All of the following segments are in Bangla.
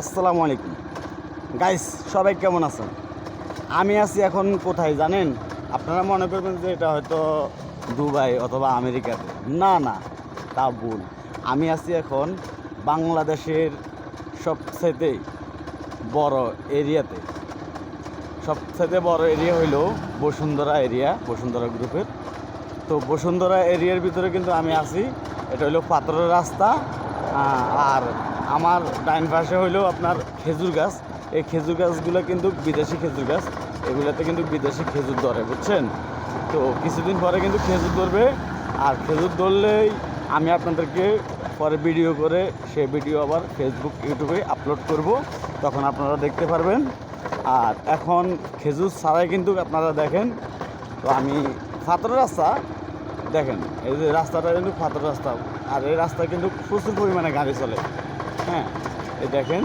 আসসালামু আলাইকুম। গাইস সবাই কেমন আছেন? আমি আছি এখন কোথায় জানেন? আপনারা মনে করবেন যে এটা হয়তো দুবাই অথবা আমেরিকাতে। না না, তা ভুল। আমি আছি এখন বাংলাদেশের সবচেয়ে বড় এরিয়াতে। সবচেয়ে বড় এরিয়া হইল বসুন্ধরা এরিয়া, বসুন্ধরা গ্রুপের। তো বসুন্ধরা এরিয়ার ভিতরে কিন্তু আমি আছি। এটা হলো পাথরের রাস্তা আর আমার ডাইন পাশে হইল আপনার খেজুর গাছ। এই খেজুর গাছগুলো কিন্তু বিদেশি খেজুর গাছ। এগুলোতে কিন্তু বিদেশি খেজুর ধরে, বুঝছেন? তো কিছুদিন পরে কিন্তু খেজুর ধরবে। আর খেজুর ধরলেই আমি আপনাদেরকে পরে ভিডিও করে সে ভিডিও আবার ফেসবুক ইউটিউবে আপলোড করব। তখন আপনারা দেখতে পারবেন। আর এখন খেজুর ছাড়াই কিন্তু আপনারা দেখেন। তো আমি ফাতর রাস্তা, দেখেন, এই যে রাস্তাটা কিন্তু ফাতর রাস্তা। আর এই রাস্তায় কিন্তু প্রচুর পরিমাণে গাড়ি চলে। হ্যাঁ এই দেখেন।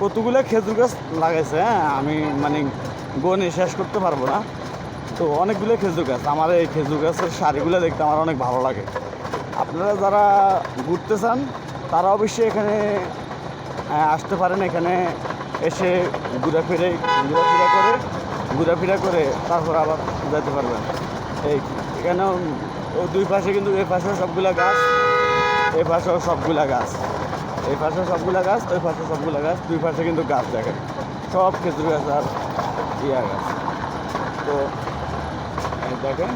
কতগুলো খেজুর গাছ লাগাইছে হ্যাঁ আমি মানে গনে শেষ করতে পারব না। তো অনেকগুলো খেজুর গাছ আমার এই খেজুর গাছের শাড়িগুলো দেখতে আমার অনেক ভালো লাগে। আপনারা যারা ঘুরতে চান তারা অবশ্যই এখানে আহ, আসতে পারেন। এখানে এসে ঘোরাফিরে ঘোরাফেরা করে ঘোরাফেরা করে তারপর আবার যেতে পারবেন। এই এখানে ও দুই পাশে কিন্তু এই পাশে সবগুলা গাছ। এই পাশেও সবগুলা গাছ। এই পাশে সবগুলা গাছ, ওই পাশে সবগুলা গাছ, দুই পাশে কিন্তু গাছ দেখেন। সব খেজুর গাছ আর ইয়া গাছ। তো দেখেন,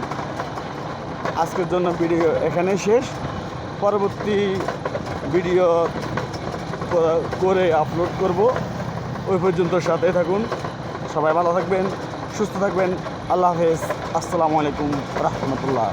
আজকের জন্য ভিডিও এখানেই শেষ। পরবর্তী ভিডিও করে আপলোড করব। ওই পর্যন্ত সাথে থাকুন। সবাই ভালো থাকবেন, সুস্থ থাকবেন। আল্লাহ হাফেজ। আসসালামু আলাইকুম, রহমতুল্লাহ।